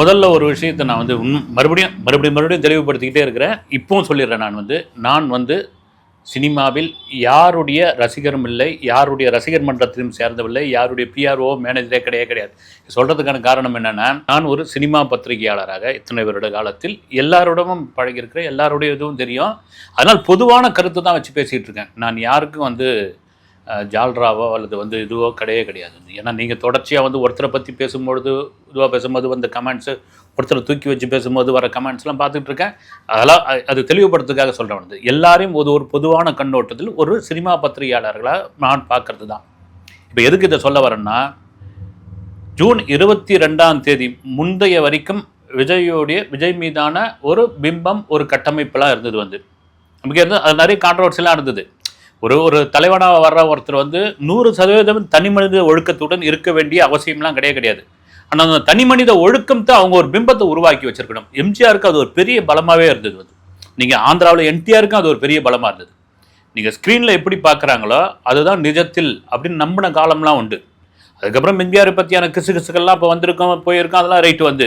முதல்ல ஒரு விஷயத்தை நான் வந்து மறுபடியும் மறுபடியும் மறுபடியும் தெளிவுபடுத்திக்கிட்டே இருக்கிறேன். இப்போவும் சொல்லிடுறேன் நான் வந்து நான் வந்து சினிமாவில் யாருடைய ரசிகரும் இல்லை யாருடைய ரசிகர் மன்றத்திலும் சேர்ந்தவில்லை யாருடைய பிஆர்ஓ மேனேஜரே கிடையாது கிடையாது. சொல்கிறதுக்கான காரணம் என்னென்னா நான் ஒரு சினிமா பத்திரிகையாளராக இத்தனை வருட காலத்தில் எல்லாரோடவும் பழகியிருக்கிறேன் எல்லாருடைய இதுவும் தெரியும். அதனால் பொதுவான கருத்து தான் வச்சு பேசிகிட்டு இருக்கேன். நான் யாருக்கும் வந்து ஜால்ராவோ அல்லது வந்து இதுவோ கிடையவே கிடையாது. ஏன்னா நீங்கள் தொடர்ச்சியாக வந்து ஒருத்தரை பற்றி பேசும்பொழுது இதுவாக பேசும்போது வந்த கமெண்ட்ஸு ஒருத்தரை தூக்கி வச்சு பேசும்போது வர கமெண்ட்ஸ்லாம் பார்த்துட்டு இருக்கேன். அதெல்லாம் அது தெளிவுபடுத்துறதுக்காக சொல்கிறேன் வந்து எல்லாரையும் ஒரு ஒரு பொதுவான கண்ணோட்டத்தில் ஒரு சினிமா பத்திரிகையாளர்களாக நான் பார்க்கறது தான். இப்போ எதுக்கு இதை சொல்ல வரேன்னா ஜூன் இருபத்தி ரெண்டாம் தேதி முந்தைய வரைக்கும் விஜயோடைய விஜய் மீதான ஒரு பிம்பம் ஒரு கட்டமைப்பெல்லாம் இருந்தது வந்து. நமக்கு இருந்து அது நிறைய கான்ட்ரவர்சிலாம் இருந்தது. ஒரு ஒரு தலைவனாக வர்ற ஒருத்தர் வந்து நூறு சதவீதம் தனி மனித ஒழுக்கத்துடன் இருக்க வேண்டிய அவசியம்லாம் கிடையாது கிடையாது. ஆனால் அந்த தனி மனித ஒழுக்கத்தை அவங்க ஒரு பிம்பத்தை உருவாக்கி வச்சிருக்கணும். எம்ஜிஆருக்கு அது ஒரு பெரிய பலமாகவே இருந்தது வந்து நீங்கள் ஆந்திராவில் என்டிஆருக்கும் அது ஒரு பெரிய பலமாக இருந்தது. நீங்கள் ஸ்க்ரீனில் எப்படி பார்க்குறாங்களோ அதுதான் நிஜத்தில் அப்படின்னு நம்பின காலம்லாம் உண்டு. அதுக்கப்புறம் எம்ஜிஆர் பற்றியான கிசு கிசுக்கள்லாம் இப்போ வந்திருக்கோம் போயிருக்கோம் அதெல்லாம் ரைட்டு வந்து.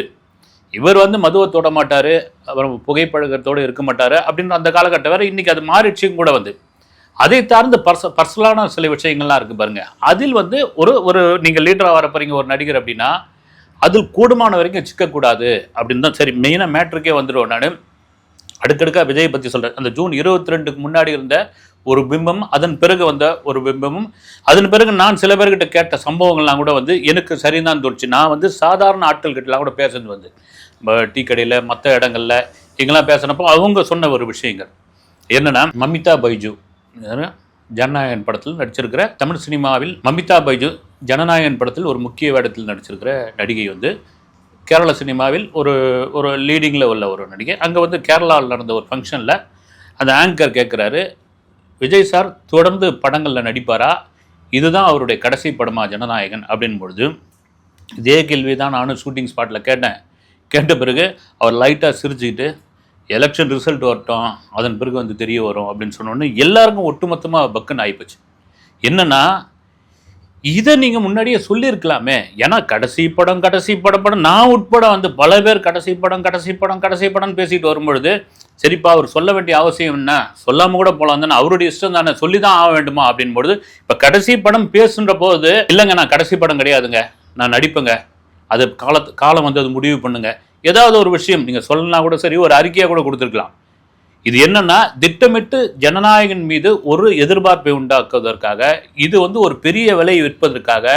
இவர் வந்து மதுவை தொட மாட்டார் அப்புறம் புகைப்பழக்கத்தோடு இருக்க மாட்டார் அப்படின்னு அந்த காலகட்டம் வேறு இன்றைக்கி அது மாறிடுச்சும் கூட வந்து. அதை சார்ந்த பர்ச பர்சனலான சில விஷயங்கள்லாம் இருக்குது பாருங்க. அதில் வந்து ஒரு ஒரு நீங்கள் லீடராக வர போறீங்க ஒரு நடிகர் அப்படின்னா அதில் கூடுமான வரைக்கும் சிக்கக்கூடாது அப்படின்னு தான் சரி மெயினாக மேட்ருக்கே வந்துடுவோம் நான். அடுக்கடுக்காக விஜய் பற்றி சொல்கிறேன் அந்த ஜூன் இருபத்தி ரெண்டுக்கு முன்னாடி இருந்த ஒரு பிம்பம் அதன் பிறகு வந்த ஒரு பிம்பமும் அதன் பிறகு நான் சில பேர்கிட்ட கேட்ட சம்பவங்கள்லாம் கூட வந்து எனக்கு சரிதான் தோணுச்சு. நான் வந்து சாதாரண ஆட்கள்கிட்டலாம் கூட பேசுறது வந்து நம்ம டீ கடையில் மற்ற இடங்களில் இங்கெல்லாம் பேசுனப்போ அவங்க சொன்ன ஒரு விஷயங்கள். என்னென்னா மமிதா பைஜு ஜனநாயகன் படத்தில் நடிச்சிருக்கிற தமிழ் சினிமாவில் மமிதா பைஜு ஜனநாயகன் படத்தில் ஒரு முக்கிய வேடத்தில் நடிச்சிருக்கிற நடிகை வந்து கேரள சினிமாவில் ஒரு ஒரு லீடிங்கில் உள்ள ஒரு நடிகை. அங்கே வந்து கேரளாவில் நடந்த ஒரு ஃபங்க்ஷனில் அந்த ஆங்கர் கேட்குறாரு விஜய் சார் தொடர்ந்து படங்களில் நடிப்பாரா? இதுதான் அவருடைய கடைசி படமா ஜனநாயகன்? அப்படின் பொழுது இதே கேள்வி தான் நானும் ஷூட்டிங் ஸ்பாட்டில் கேட்டேன். கேட்ட பிறகு அவர் லைட்டாக சிரிச்சுக்கிட்டு எலெக்ஷன் ரிசல்ட் வரட்டும் அதன் பிறகு வந்து தெரிய வரும் அப்படின்னு சொன்னோன்னே எல்லாருக்கும் ஒட்டுமொத்தமாக பக்குன்னு ஆகிப்போச்சு என்னென்னா இதை நீங்கள் முன்னாடியே சொல்லியிருக்கலாமே. ஏன்னா கடைசி படம் கடைசி படம் படம். நான் உட்பட வந்து பல பேர் கடைசி படம் கடைசி படம் கடைசி படம்னு பேசிட்டு வரும்பொழுது சரிப்பா அவர் சொல்ல வேண்டிய அவசியம் என்ன? சொல்லாமல் கூட போகலாம் தானே. அவருடைய இஷ்டம் தானே. சொல்லி தான் ஆக வேண்டுமா அப்படின்பொழுது இப்போ கடைசி படம் பேசுன்ற போது இல்லைங்க நான் கடைசி படம் கிடையாதுங்க. நான் நடிப்பேங்க. அது காலத்து காலம் வந்து அது முடிவு பண்ணுங்கள் ஏதாவது ஒரு விஷயம் நீங்கள் சொல்லலாம் கூட சரி ஒரு அறிக்கையாக கூட கொடுத்துருக்கலாம். இது என்னன்னா திட்டமிட்டு ஜனநாயகன் மீது ஒரு எதிர்பார்ப்பை உண்டாக்குவதற்காக இது வந்து ஒரு பெரிய விலையை விற்பதற்காக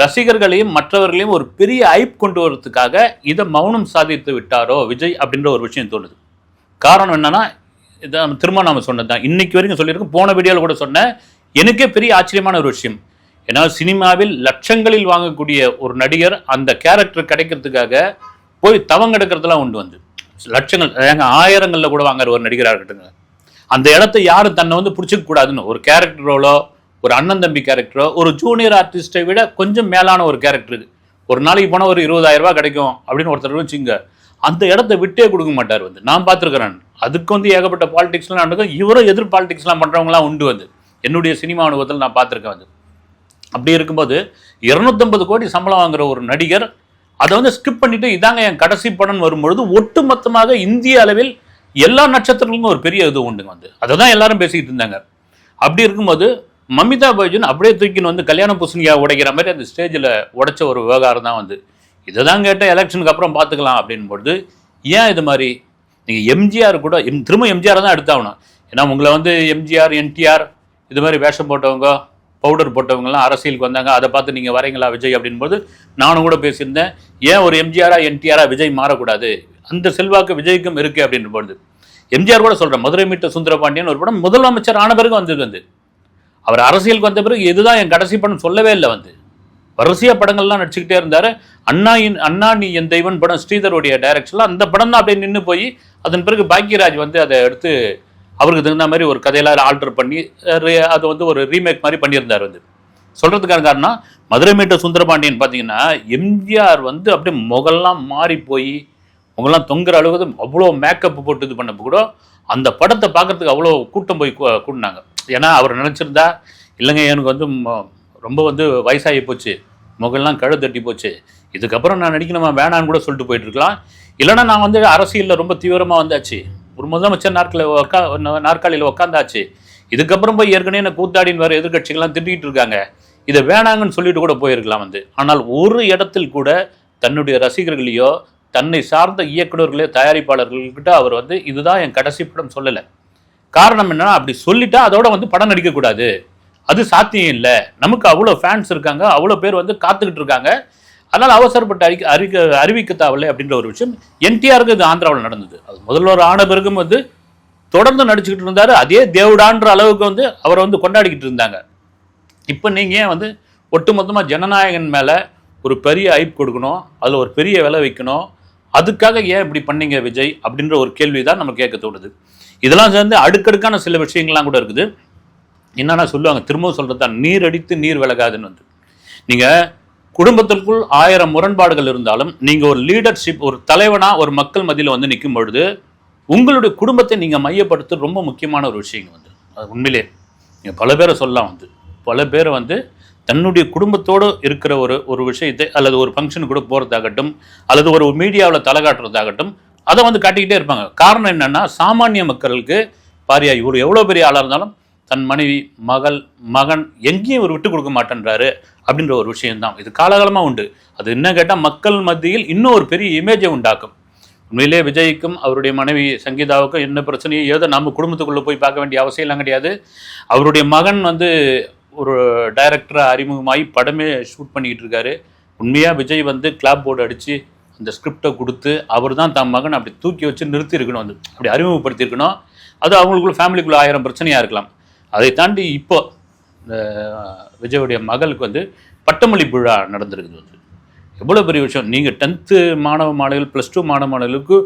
ரசிகர்களையும் மற்றவர்களையும் ஒரு பெரிய ஐப் கொண்டு வரதுக்காக இதை மௌனம் சாதித்து விட்டாரோ விஜய் அப்படின்ற ஒரு விஷயம் தோணுது. காரணம் என்னன்னா இதை நம்ம திரும்ப நாம சொன்னது தான் இன்னைக்கு வரைக்கும் சொல்லியிருக்கோம் போன வீடியோவில் கூட சொன்னேன் எனக்கே பெரிய ஆச்சரியமான ஒரு விஷயம். ஏன்னா சினிமாவில் லட்சங்களில் வாங்கக்கூடிய ஒரு நடிகர் அந்த கேரக்டர் கிடைக்கிறதுக்காக போய் தவங்கெடுக்கிறதுலாம் உண்டு வந்து. லட்சங்கள் ஏங்க ஆயிரங்களில் கூட வாங்குற ஒரு நடிகராக இருக்கட்டுங்க அந்த இடத்த யாரும் தன்னை வந்து பிடிச்சிக்க கூடாதுன்னு ஒரு கேரக்டரோலோ ஒரு அண்ணன் தம்பி கேரக்டரோ ஒரு ஜூனியர் ஆர்டிஸ்ட்டை விட கொஞ்சம் மேலான ஒரு கேரக்டர் இது. ஒரு நாளைக்கு போனால் ஒரு இருபதாயிரம் ரூபா கிடைக்கும் அப்படின்னு ஒருத்தர் வச்சுங்க. அந்த இடத்த விட்டே கொடுக்க மாட்டார் வந்து. நான் பார்த்துருக்குறேன். அதுக்கு வந்து ஏகப்பட்ட பாலிடிக்ஸ்லாம் நடக்கும். இவரும் எதிர் பாலிடிக்ஸ்லாம் பண்ணுறவங்களாம் உண்டு வந்து. என்னுடைய சினிமா அனுபவத்தில் நான் பார்த்துருக்கேன் வந்து. அப்படி இருக்கும்போது இரநூத்தம்பது கோடி சம்பளம் வாங்குற ஒரு நடிகர் அதை வந்து ஸ்கிப் பண்ணிட்டு இதாங்க என் கடைசி படம் வரும்பொழுது ஒட்டுமொத்தமாக இந்திய அளவில் எல்லா நட்சத்திரங்களுக்கும் ஒரு பெரிய இது உண்டுங்க வந்து. அதை தான் எல்லாரும் பேசிக்கிட்டு இருந்தாங்க. அப்படி இருக்கும்போது மமிதா பைஜன் அப்படியே தூக்கின்னு வந்து கல்யாண பூசணியாக உடைக்கிற மாதிரி அந்த ஸ்டேஜில் உடைச்ச ஒரு விவகாரம் தான் வந்து. இதை தான் கேட்டால் எலெக்ஷனுக்கு அப்புறம் பார்த்துக்கலாம் அப்படின்பொழுது ஏன் இது மாதிரி? நீங்கள் எம்ஜிஆர் கூட எம் திரும்ப எம்ஜிஆர் தான் எடுத்தாகணும். ஏன்னா உங்களை வந்து எம்ஜிஆர் என்டிஆர் இது மாதிரி வேஷம் போட்டவங்க பவுடர் போட்டவங்கலாம் அரசியலுக்கு வந்தாங்க. அதை பார்த்து நீங்கள் வரீங்களா விஜய் அப்படின்போது நானும் கூட பேசியிருந்தேன். ஏன் ஒரு எம்ஜிஆரா என்டிஆரா விஜய் மாறக்கூடாது? அந்த செல்வாக்கு விஜய்க்கும் இருக்கு அப்படின்ற எம்ஜிஆர் கூட சொல்கிறேன் மதுரை மீட்ட சுந்தரபாண்டியன் ஒரு படம் முதலமைச்சர் ஆன பிறகு வந்தது வந்து. அவர் அரசியலுக்கு வந்த பிறகு இதுதான் என் கடைசி படம் சொல்லவே இல்லை வந்து. வரிசையாக படங்கள்லாம் நடிச்சுக்கிட்டே இருந்தார். அண்ணா இன் அண்ணா நீ என் தெய்வன் படம் ஸ்ரீதருடைய டைரக்ஷனில் அந்த படம் தான் அப்படியே நின்று போய் அதன் பிறகு பாக்யராஜ் வந்து அதை எடுத்து அவருக்கு தகுந்த மாதிரி ஒரு கதையெல்லாம் ஆல்டர் பண்ணி அது வந்து ஒரு ரீமேக் மாதிரி பண்ணியிருந்தார் வந்து. சொல்கிறதுக்கான காரணம் மதுரை மீட்ட சுந்தரபாண்டியன் பார்த்தீங்கன்னா எம்ஜிஆர் வந்து அப்படியே முகெல்லாம் மாறி போய் முகெல்லாம் தொங்குற அளவுக்கு அவ்வளோ மேக்கப் போட்டு இது பண்ணப்போ கூட அந்த படத்தை பார்க்கறதுக்கு அவ்வளோ கூட்டம் போய் கூ- கூட்டினாங்க ஏன்னா அவர் நினச்சிருந்தா இல்லைங்க எனக்கு வந்து ம- ரொம்ப வந்து வயசாகி போச்சு முகெல்லாம் கழு தட்டி போச்சு இதுக்கப்புறம் நான் நடிக்கணுமா வேணான்னு கூட சொல்லிட்டு போயிட்டு இருக்கலாம். இல்லைன்னா நான் வந்து அரசியலில் ரொம்ப தீவிரமாக வந்தாச்சு. ஒரு முதலமைச்சர் நாட்களில் உக்கா நாற்காலியில் உக்காந்தாச்சு. இதுக்கப்புறம் போய் ஏற்கனவே என்ன கூத்தாடின்னு வேறு எதிர்கட்சிகள்லாம் திட்டிகிட்டு இருக்காங்க. இதை வேணாங்கன்னு சொல்லிட்டு கூட போயிருக்கலாம் வந்து. ஆனால் ஒரு இடத்தில் கூட தன்னுடைய ரசிகர்களையோ தன்னை சார்ந்த இயக்குநர்களையோ தயாரிப்பாளர்கள்கிட்ட அவர் வந்து இதுதான் என் கடைசி படம் சொல்லலை. காரணம் என்னன்னா அப்படி சொல்லிட்டா அதோட வந்து படம் நடிக்கக்கூடாது. அது சாத்தியம் இல்லை. நமக்கு அவ்வளோ ஃபேன்ஸ் இருக்காங்க. அவ்வளோ பேர் வந்து காத்துக்கிட்டு இருக்காங்க. அதனால் அவசரப்பட்டு அறிக்க அறிக்க அறிவிக்க தேவையில்லை அப்படின்ற ஒரு விஷயம் என்டிஆருக்கு இது ஆந்திராவில் நடந்தது. அது முதல்வர் ஆன பிறகும் வந்து தொடர்ந்து நடிச்சுக்கிட்டு இருந்தார். அதே தேவடான்ற அளவுக்கு வந்து அவரை வந்து கொண்டாடிக்கிட்டு இருந்தாங்க. இப்போ நீங்கள் ஏன் வந்து ஒட்டுமொத்தமாக ஜனநாயகன் மேலே ஒரு பெரிய ஐப் கொடுக்கணும் அதில் ஒரு பெரிய விலை வைக்கணும் அதுக்காக ஏன் இப்படி பண்ணீங்க விஜய் அப்படின்ற ஒரு கேள்வி தான் நம்ம கேட்க தோணுது. இதெல்லாம் சேர்ந்து அடுக்கடுக்கான சில விஷயங்கள்லாம் கூட இருக்குது. என்னென்னா சொல்லுவாங்க திரும்பவும் சொல்கிறது தான் நீர் அடித்து நீர் விலகாதுன்னு வந்து. நீங்கள் குடும்பத்திற்குள் ஆயிரம் முரண்பாடுகள் இருந்தாலும் நீங்கள் ஒரு லீடர்ஷிப் ஒரு தலைவனாக ஒரு மக்கள் மத்தியில் வந்து நிற்கும் பொழுது உங்களுடைய குடும்பத்தை நீங்கள் மையப்படுத்த ரொம்ப முக்கியமான ஒரு விஷயங்க வந்து. அது உண்மையிலே நீங்கள் பல பேரை சொல்லலாம் வந்து. பல பேரை வந்து தன்னுடைய குடும்பத்தோடு இருக்கிற ஒரு ஒரு விஷயத்தை அல்லது ஒரு ஃபங்க்ஷன் கூட போகிறதாகட்டும் அல்லது ஒரு மீடியாவில் தலை காட்டுறதாகட்டும் அதை வந்து காட்டிக்கிட்டே இருப்பாங்க. காரணம் என்னென்னா சாமானிய மக்களுக்கு பாரியா இவர் எவ்வளோ பெரிய ஆளாக இருந்தாலும் தன் மனைவி மகள் மகன் எங்கேயும் இவர் விட்டு கொடுக்க மாட்டேன்றாரு அப்படின்ற ஒரு விஷயம்தான். இது காலகாலமாக உண்டு. அது என்ன கேட்டால் மக்கள் மத்தியில் இன்னும் ஒரு பெரிய இமேஜை உண்டாக்கும். உண்மையிலே விஜய்க்கும் அவருடைய மனைவி சங்கீதாவுக்கும் என்ன பிரச்சனையும் ஏதோ நம்ம குடும்பத்துக்குள்ளே போய் பார்க்க வேண்டிய அவசியம்லாம் கிடையாது. அவருடைய மகன் வந்து ஒரு டைரக்டராக அறிமுகமாகி படமே ஷூட் பண்ணிக்கிட்டு இருக்காரு. உண்மையாக விஜய் வந்து கிளாப் போர்டு அடித்து அந்த ஸ்கிரிப்டை கொடுத்து அவர் தான் தன் மகன் அப்படி தூக்கி வச்சு நிறுத்தி இருக்கணும் வந்து அப்படி அறிமுகப்படுத்தியிருக்கணும். அது அவங்களுக்குள்ள ஃபேமிலிக்குள்ளே ஆயிரம் பிரச்சனையாக இருக்கலாம். அதை தாண்டி இப்போ இந்த விஜயுடைய மகளுக்கு வந்து பட்டமளிப்பு விழா நடந்திருக்குது வந்து. எவ்வளோ பெரிய விஷயம். நீங்கள் டென்த்து மாணவ மாணவிகள் ப்ளஸ் டூ மாணவ மாணவிகளுக்கு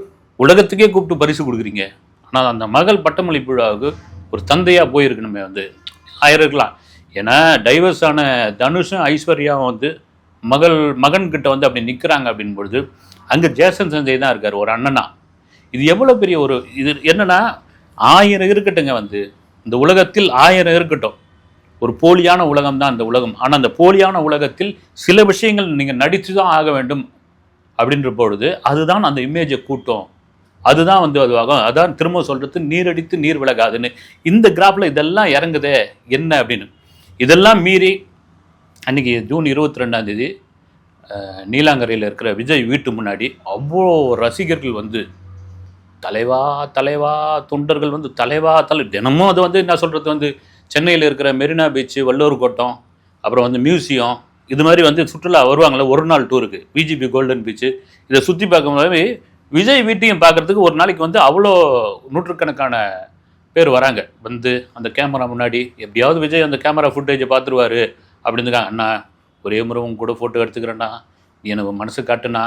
உலகத்துக்கே கூப்பிட்டு பரிசு கொடுக்குறீங்க. ஆனால் அந்த மகள் பட்டமளிப்பு விழாவுக்கு ஒரு தந்தையாக போயிருக்கணுமே வந்து. ஆயிருக்கலாம். ஏன்னா டைவர்ஸ் ஆன தனுஷும் ஐஸ்வர்யாவும் வந்து மகள் மகன்கிட்ட வந்து அப்படி நிற்கிறாங்க அப்படின் பொழுது அங்கே ஜேசன் சஞ்சய் தான் இருக்கார் ஒரு அண்ணனா. இது எவ்வளோ பெரிய ஒரு இது என்னென்னா ஆயிரம் இருக்கட்டுங்க வந்து. இந்த உலகத்தில் ஆயிரம் இருக்கட்டும். ஒரு போலியான உலகம் தான் அந்த உலகம். ஆனால் அந்த போலியான உலகத்தில் சில விஷயங்கள் நீங்கள் நடித்து தான் ஆக வேண்டும் அப்படின்ற பொழுது அதுதான் அந்த இமேஜை கூட்டம். அதுதான் வந்து அதுவாகும் அதான் திரும்ப சொல்கிறது நீரடித்து நீர் விலகாதுன்னு. இந்த கிராஃபில் இதெல்லாம் இறங்குதே என்ன அப்படின்னு. இதெல்லாம் மீறி அன்றைக்கி ஜூன் இருபத்தி ரெண்டாந்தேதி நீலாங்கரையில் இருக்கிற விஜய் வீட்டு முன்னாடி அவ்வளோ ரசிகர்கள் வந்து தலைவா தலைவா தொண்டர்கள் வந்து தலைவா தலை தினமும் அது வந்து என்ன சொல்கிறது வந்து சென்னையில் இருக்கிற மெரினா பீச்சு வள்ளூர் கோட்டம் அப்புறம் வந்து மியூசியம் இது மாதிரி வந்து சுற்றுலா வருவாங்களே ஒரு நாள் டூருக்கு பிஜிபி கோல்டன் பீச்சு இதை சுற்றி பார்க்கும்போது விஜய் வீட்டையும் பார்க்குறதுக்கு ஒரு நாளைக்கு வந்து அவ்வளோ நூற்றுக்கணக்கான பேர் வராங்க. வந்து அந்த கேமரா முன்னாடி எப்படியாவது விஜய் அந்த கேமரா ஃபுட்டேஜை பார்த்துருவாரு அப்படின்னுக்காங்க அண்ணா ஒரே முறை உங்க கூட ஃபோட்டோ எடுத்துக்கிறேண்ணா நீ எனக்கு மனசு காட்டுண்ணா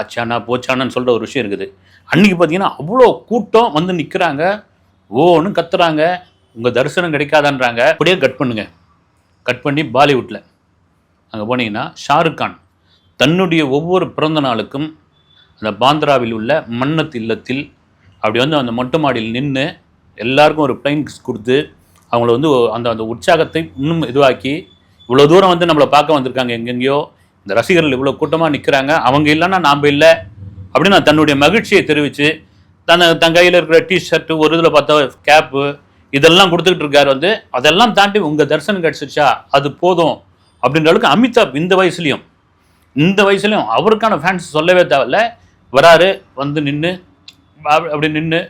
ஆச்சானா போச்சானான்னு சொல்கிற ஒரு விஷயம் இருக்குது. அன்றைக்கி பார்த்தீங்கன்னா அவ்வளோ கூட்டம் வந்து நிற்கிறாங்க ஓன்னு கத்துறாங்க. உங்கள் தரிசனம் கிடைக்காதான்றாங்க. அப்படியே கட் பண்ணுங்கள் கட் பண்ணி பாலிவுட்டில் அங்கே போனீங்கன்னா ஷாருக் கான். தன்னுடைய ஒவ்வொரு பிறந்த நாளுக்கும் அந்த பாந்திராவில் உள்ள மன்னத் இல்லத்தில் அப்படி வந்து அந்த மொட்டை மாடியில் நின்று எல்லாருக்கும் ஒரு பிளைன்ஸ் கொடுத்து அவங்கள வந்து அந்த அந்த உற்சாகத்தை இன்னும் இதுவாக்கி இவ்வளோ தூரம் வந்து நம்மளை பார்க்க வந்திருக்காங்க எங்கெங்கேயோ. இந்த ரசிகர்கள் இவ்வளோ கூட்டமாக நிற்கிறாங்க அவங்க இல்லைன்னா நாம் இல்லை. அப்படின்னு நான் தன்னுடைய மகிழ்ச்சியை தெரிவித்து தன் தன் கையில் இருக்கிற டிஷர்ட்டு ஒரு இதில் பார்த்தா கேப்பு இதெல்லாம் கொடுத்துக்கிட்டு இருக்காரு வந்து அதெல்லாம் தாண்டி உங்கள் தரிசனம் கிடச்சிருச்சா? அது போதும். அப்படின்ற அளவுக்கு அமிதாப் இந்த வயசுலையும் இந்த வயசுலையும் அவருக்கான ஃபேன்ஸ் சொல்லவே தேவையில்ல. வராரு வந்து நின்று அப்படி நின்று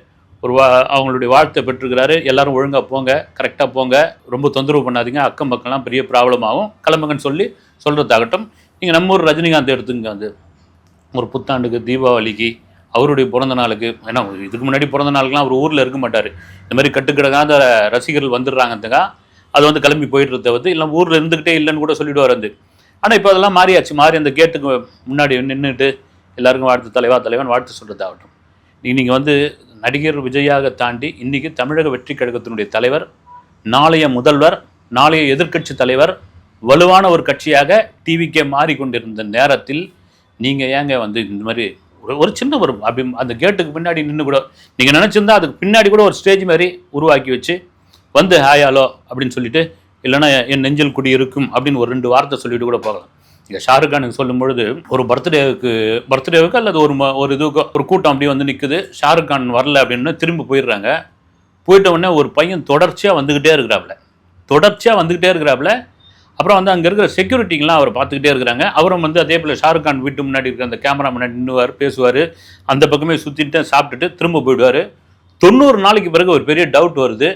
ஒரு வா அவங்களுடைய வாழ்த்தை பெற்றுக்கிறாரு எல்லாரும் ஒழுங்காக போங்க கரெக்டாக போங்க. ரொம்ப தொந்தரவு பண்ணாதீங்க. அக்கம் பக்கம்லாம் பெரிய ப்ராப்ளம் ஆகும். கிளம்புங்கன்னு சொல்லி சொல்கிறதாகட்டும் நீங்கள் நம்ம ஊர் ரஜினிகாந்த் எடுத்துங்க வந்து ஒரு புத்தாண்டுக்கு தீபாவளிக்கு அவருடைய பிறந்த நாளுக்கு ஏன்னா இதுக்கு முன்னாடி பிறந்த நாளுக்குலாம் அவர் ஊரில் இருக்க மாட்டார். இந்த மாதிரி கட்டுக்கிடக்காத ரசிகர்கள் வந்துடுறாங்கன்றக்கா அது வந்து கிளம்பி போயிட்டு வந்து இல்லை ஊரில் இருந்துக்கிட்டே இல்லைன்னு கூட சொல்லிடுவார் வந்து ஆனால் இப்போ அதெல்லாம் மாறியாச்சு. மாறி அந்த கேட்டுக்கு முன்னாடி நின்றுட்டு எல்லாருக்கும் வாழ்த்து தலைவா தலைவன் வாழ்த்து சொல்கிறதாகட்டும் நீங்கள் வந்து நடிகர் விஜயாக தாண்டி இன்னைக்கு தமிழக வெற்றி கழகத்தினுடைய தலைவர் நாளைய முதல்வர் நாளைய எதிர்க்கட்சி தலைவர் வலுவான ஒரு கட்சியாக டிவிக்கே மாறிக்கொண்டிருந்த நேரத்தில் நீங்கள் ஏங்க வந்து இந்த மாதிரி ஒரு ஒரு சின்ன ஒரு அபி அந்த கேட்டுக்கு பின்னாடி நின்று கூட நீங்கள் நினச்சிருந்தா அதுக்கு பின்னாடி கூட ஒரு ஸ்டேஜ் மாதிரி உருவாக்கி வச்சு வந்து ஹாய் ஹலோ அப்படின்னு சொல்லிட்டு இல்லைன்னா என் நெஞ்சில் குடி இருக்கும் அப்படின்னு ஒரு ரெண்டு வார்த்தை சொல்லிட்டு கூட போகலாம். இங்கே ஷாருக் கானுக்கு சொல்லும் பொழுது ஒரு பர்த்டேவுக்கு பர்த்டேவுக்கு அல்லது ஒரு ஒரு இதுக்கு ஒரு கூட்டம் அப்படியே வந்து நிற்குது ஷாருக் கான் வரல அப்படின்னு திரும்பி போயிடுறாங்க. போயிட்ட உடனே ஒரு பையன் தொடர்ச்சியாக வந்துக்கிட்டே இருக்கிறாப்புல. தொடர்ச்சியாக வந்துக்கிட்டே இருக்கிறாப்புல அப்புறம் வந்து அங்கே இருக்கிற செக்யூரிட்டிங்கெலாம் அவர் பார்த்துக்கிட்டே இருக்கிறாங்க. அவரும் வந்து அதே போல் ஷாருக் கான் வீட்டு முன்னாடி இருக்கிற அந்த கேமரா முன்னாடி நின்றுவார் பேசுவார். அந்த பக்கமே சுற்றிட்டு சாப்பிட்டுட்டு திரும்ப போயிடுவார். தொண்ணூறு நாளைக்கு பிறகு ஒரு பெரிய டவுட் வருது.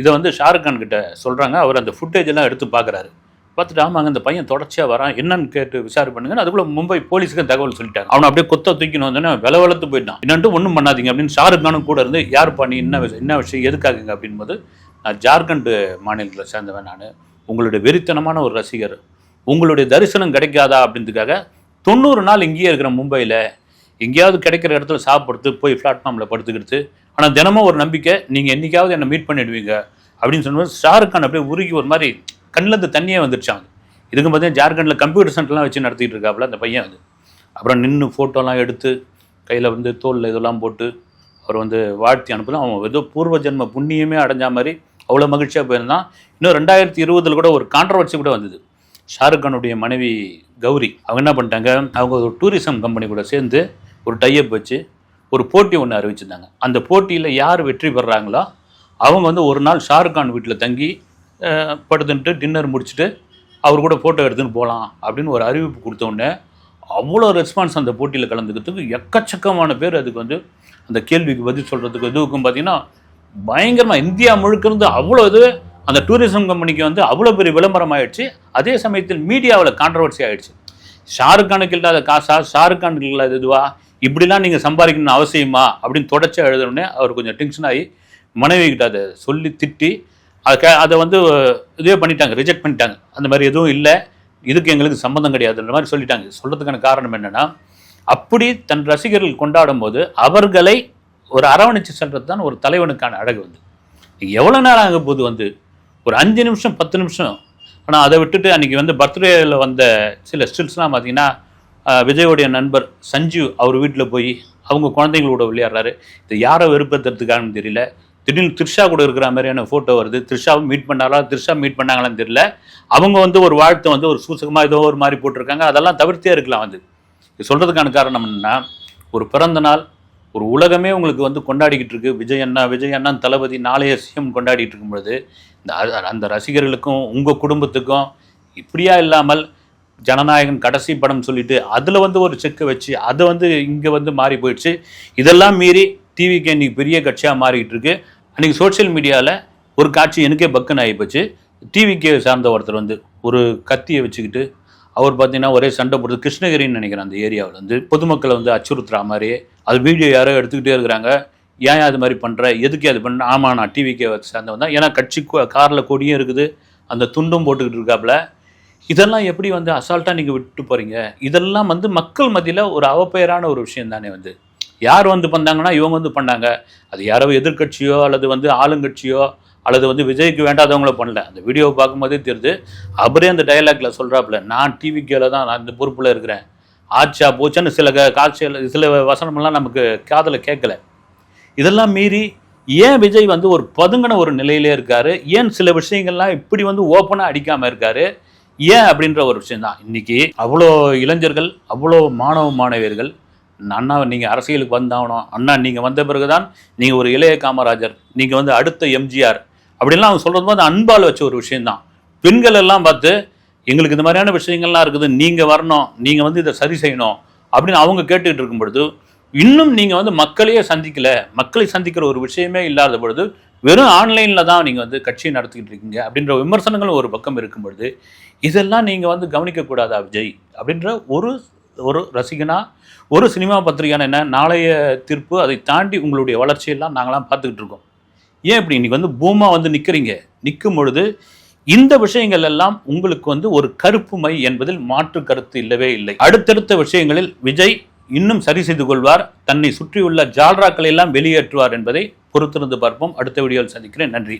இதை வந்து ஷாருக் கான் கிட்ட சொல்கிறாங்க அவர் அந்த ஃபுட்டேஜ் எல்லாம் எடுத்து பார்க்குறாரு. பார்த்துட்டு ஆமாங்க இந்த பையன் தொடர்ச்சியாக வரான். என்னன்னு கேட்டு விசாரி பண்ணுங்க அதுக்குள்ள மும்பை போலீஸுக்கு தகவல் சொல்லிட்டாங்க. அவனை அப்படியே கொத்த தூக்கின்னு வந்தோன்னே வில வளர்த்து போயிட்டான். என்னன்ட்டு ஒன்றும் பண்ணாதீங்க அப்படின்னு ஷாருக் கானும் கூட இருந்து யார் பண்ணி என்ன விஷயம் என்ன விஷயம் எதுக்காகுங்க அப்படின்போது நான் ஜார்க்கண்ட் மாநிலத்தில் சேர்ந்தவன் நான். உங்களுடைய வெறித்தனமான ஒரு ரசிகர். உங்களுடைய தரிசனம் கிடைக்காதா அப்படின்றதுக்காக தொண்ணூறு நாள் இங்கேயே இருக்கிற மும்பையில் எங்கேயாவது கிடைக்கிற இடத்துல சாப்பிடுத்து போய் பிளாட்ஃபார்மில் படுத்துக்கிட்டு ஆனால் தினமும் ஒரு நம்பிக்கை நீங்கள் என்னைக்காவது என்னை மீட் பண்ணிடுவீங்க அப்படின்னு சொன்னபோது ஷாருக் கான் அப்படியே உருகி ஒரு மாதிரி கண்ணில் தண்ணியே வந்துருச்சாங்க இதுக்கு பார்த்தீங்கன்னா ஜார்க்கண்டில் கம்ப்யூட்டர் சென்டர்லாம் வச்சு நடத்திட்டு இருக்காப்புல அந்த பையன் அது. அப்புறம் நின்று ஃபோட்டோலாம் எடுத்து கையில் வந்து தோலில் இதெல்லாம் போட்டு அவர் வந்து வாழ்த்தி அனுப்பலாம். அவன் ஏதோ பூர்வ ஜென்ம புண்ணியமே அடைஞ்ச மாதிரி அவ்வளோ மகிழ்ச்சியாக போயிருந்தான் இன்னும் ரெண்டாயிரத்தி இருபதில் கூட ஒரு கான்ட்ரவர்சி கூட வந்தது. ஷாருக் கானுடைய மனைவி கௌரி அவங்க என்ன பண்ணிட்டாங்க? அவங்க ஒரு டூரிசம் கம்பெனி கூட சேர்ந்து ஒரு டைஅப் வச்சு ஒரு போட்டி ஒன்று அறிவிச்சிருந்தாங்க. அந்த போட்டியில் யார் வெற்றி பெறுறாங்களோ அவங்க வந்து ஒரு நாள் ஷாருக் கான் வீட்டில் தங்கி படுத்துன்ட்டு டின்னர் முடிச்சுட்டு அவர் கூட ஃபோட்டோ எடுத்துன்னு போகலாம் அப்படின்னு ஒரு அறிவிப்பு கொடுத்தோடனே அவ்வளோ ரெஸ்பான்ஸ் அந்த போட்டியில் கலந்துக்கிறதுக்கு எக்கச்சக்கமான பேர் அதுக்கு வந்து அந்த கேள்விக்கு பதில் சொல்கிறதுக்கு இதுக்கும் பார்த்திங்கன்னா பயங்கரமாக இந்தியா முழுக்க இருந்து அவ்வளோ இது அந்த டூரிசம் கம்பெனிக்கு வந்து அவ்வளோ பெரிய விளம்பரம் ஆயிடுச்சு. அதே சமயத்தில் மீடியாவில் கான்ட்ரவர்சி ஆயிடுச்சு. ஷாருக் கானுக்கு இல்லாத காசா ஷாருக் கானுக்கு இல்லாத இதுவா? இப்படிலாம் நீங்கள் சம்பாதிக்கணும்னு அவசியமா? அப்படின்னு தொடச்சி எழுதுனோடனே அவர் கொஞ்சம் டென்ஷன் ஆகி மனைவி கிட்ட அதை சொல்லி திட்டி அதை அதை வந்து இதே பண்ணிட்டாங்க ரிஜெக்ட் பண்ணிட்டாங்க. அந்த மாதிரி எதுவும் இல்லை. இதுக்கு எங்களுக்கு சம்மந்தம் கிடையாதுன்ற மாதிரி சொல்லிட்டாங்க. சொல்கிறதுக்கான காரணம் என்னென்னா அப்படி தன் ரசிகர்கள் கொண்டாடும் போது அவர்களை ஒரு அரவணைச்சு சென்றது தான் ஒரு தலைவனுக்கான அழகு வந்து. எவ்வளோ நேரம் ஆகும் போது வந்து? ஒரு அஞ்சு நிமிஷம் பத்து நிமிஷம். ஆனால் அதை விட்டுட்டு அன்றைக்கி வந்து பர்த்டேயில் வந்த சில ஸ்டில்ஸ்லாம் பார்த்தீங்கன்னா விஜயோடைய நண்பர் சஞ்சீவ் அவர் வீட்டில் போய் அவங்க குழந்தைங்களோட விளையாடுறாரு. இது யாரை வெறுப்படுத்துறதுக்கானு தெரியல. திடீர்னு த்ரிஷா கூட இருக்கிற மாதிரியான ஃபோட்டோ வருது. த்ரிஷாவும் மீட் பண்ணாரா? த்ரிஷா மீட் பண்ணாங்களான்னு தெரியல. அவங்க வந்து ஒரு வாழ்த்தை வந்து ஒரு சூசகமாக ஏதோ ஒரு மாதிரி போட்டிருக்காங்க. அதெல்லாம் தவிர்த்தே இருக்கலாம் வந்து. இது சொல்கிறதுக்கான காரணம் என்னன்னா ஒரு பிறந்த நாள் ஒரு உலகமே உங்களுக்கு வந்து கொண்டாடிக்கிட்டு இருக்கு. விஜய் அண்ணா விஜய் அண்ணா தளபதி நாளைய சிஎம் கொண்டாடிட்டு இருக்கும் பொழுது இந்த அந்த ரசிகர்களுக்கும் உங்கள் குடும்பத்துக்கும் இப்படியா இல்லாமல் ஜனநாயகன் கடைசி படம் சொல்லிட்டு அதில் வந்து ஒரு செக்கை வச்சு அதை வந்து இங்கே வந்து மாறி போயிடுச்சு. இதெல்லாம் மீறி டிவிக்கு இன்னைக்கு பெரிய கட்சியாக மாறிக்கிட்டு இருக்கு. அன்றைக்கி சோஷியல் மீடியாவில் ஒரு காட்சி எனக்கே பக்குன்னு ஆகிப்போச்சு டிவிக்கே சார்ந்த ஒருத்தர் வந்து ஒரு கத்தியை வச்சுக்கிட்டு அவர் பார்த்தீங்கன்னா ஒரே சண்டை போடுறது கிருஷ்ணகிரின்னு நினைக்கிறேன் அந்த ஏரியாவில் வந்து பொதுமக்களை வந்து அச்சுறுத்துற மாதிரி. அது வீடியோ யாரோ எடுத்துக்கிட்டே இருக்கிறாங்க. ஏன் அது மாதிரி பண்ணுற எதுக்கு அது பண்ண ஆமாம் நான் டிவிக்கே சேர்ந்தவன் தான் ஏன்னா கட்சி காரில் கொடியும் இருக்குது. அந்த துண்டும் போட்டுக்கிட்டு இருக்காப்புல இதெல்லாம் எப்படி வந்து அசால்ட்டாக நீங்கள் விட்டு போகிறீங்க இதெல்லாம் வந்து மக்கள் மத்தியில் ஒரு அவப்பெயரான ஒரு விஷயம் தானே வந்து. யார் வந்து பண்ணாங்கன்னா இவங்க வந்து பண்ணாங்க. அது யாரோ எதிர்க்கட்சியோ அல்லது வந்து ஆளுங்கட்சியோ அல்லது வந்து விஜய்க்கு வேண்டாதவங்கள பண்ணல. அந்த வீடியோவை பார்க்கும்போதே தெரிஞ்சு அவரே அந்த டயலாக்ல சொல்கிறாப்புல நான் டிவிக்கேல தான் நான் இந்த பொறுப்பில் இருக்கிறேன். ஆச்சா போச்சான்னு சில க- சில வசனமெல்லாம் நமக்கு காதில் கேட்கல. இதெல்லாம் மீறி ஏன் விஜய் வந்து ஒரு பதுங்கின ஒரு நிலையிலே இருக்காரு? ஏன் சில விஷயங்கள்லாம் இப்படி வந்து ஓப்பனாக அடிக்காமல் இருக்காரு? ஏன் அப்படின்ற ஒரு விஷயம்தான். இன்னைக்கு அவ்வளோ இளைஞர்கள் அவ்வளோ மாணவ மாணவியர்கள் அண்ணா நீங்கள் அரசியலுக்கு வந்தாகணும். அண்ணா நீங்கள் வந்த பிறகுதான் நீங்கள் ஒரு இளைய காமராஜர். நீங்கள் வந்து அடுத்த எம்ஜிஆர். அப்படின்லாம் அவங்க சொல்கிறது போது அன்பால் வச்ச ஒரு விஷயம்தான். பெண்கள் எல்லாம் பார்த்து எங்களுக்கு இந்த மாதிரியான விஷயங்கள்லாம் இருக்குது நீங்கள் வரணும் நீங்கள் வந்து இதை சரி செய்யணும் அப்படின்னு அவங்க கேட்டுக்கிட்டு இருக்கும் பொழுது இன்னும் நீங்கள் வந்து மக்களையே சந்திக்கலை மக்களை சந்திக்கிற ஒரு விஷயமே இல்லாத பொழுது வெறும் ஆன்லைனில் தான் நீங்கள் வந்து கட்சியை நடத்திக்கிட்டு இருக்கீங்க அப்படின்ற விமர்சனங்களும் ஒரு பக்கம் இருக்கும் பொழுது இதெல்லாம் நீங்கள் வந்து கவனிக்கக்கூடாதா விஜய்? அப்படின்ற ஒரு ஒரு ரசிகனா ஒரு சினிமா பத்திரிகையான என்ன நாளைய தீர்ப்பு அதை தாண்டி உங்களுடைய வளர்ச்சியெல்லாம் நாங்களாம் பார்த்துக்கிட்டு இருக்கோம். ஏன் இப்படி இன்னைக்கு வந்து பூமா வந்து நிற்கிறீங்க நிற்கும் பொழுது இந்த விஷயங்கள் எல்லாம் உங்களுக்கு வந்து ஒரு கருப்பு மை என்பதில் மாற்று கருத்து இல்லவே இல்லை. அடுத்தடுத்த விஷயங்களில் விஜய் இன்னும் சரி செய்து கொள்வார். தன்னை சுற்றியுள்ள ஜால்ராக்களை எல்லாம் வெளியேற்றுவார் என்பதை பொறுத்திருந்து பார்ப்போம். அடுத்த வீடியோவில் சந்திக்கிறேன். நன்றி.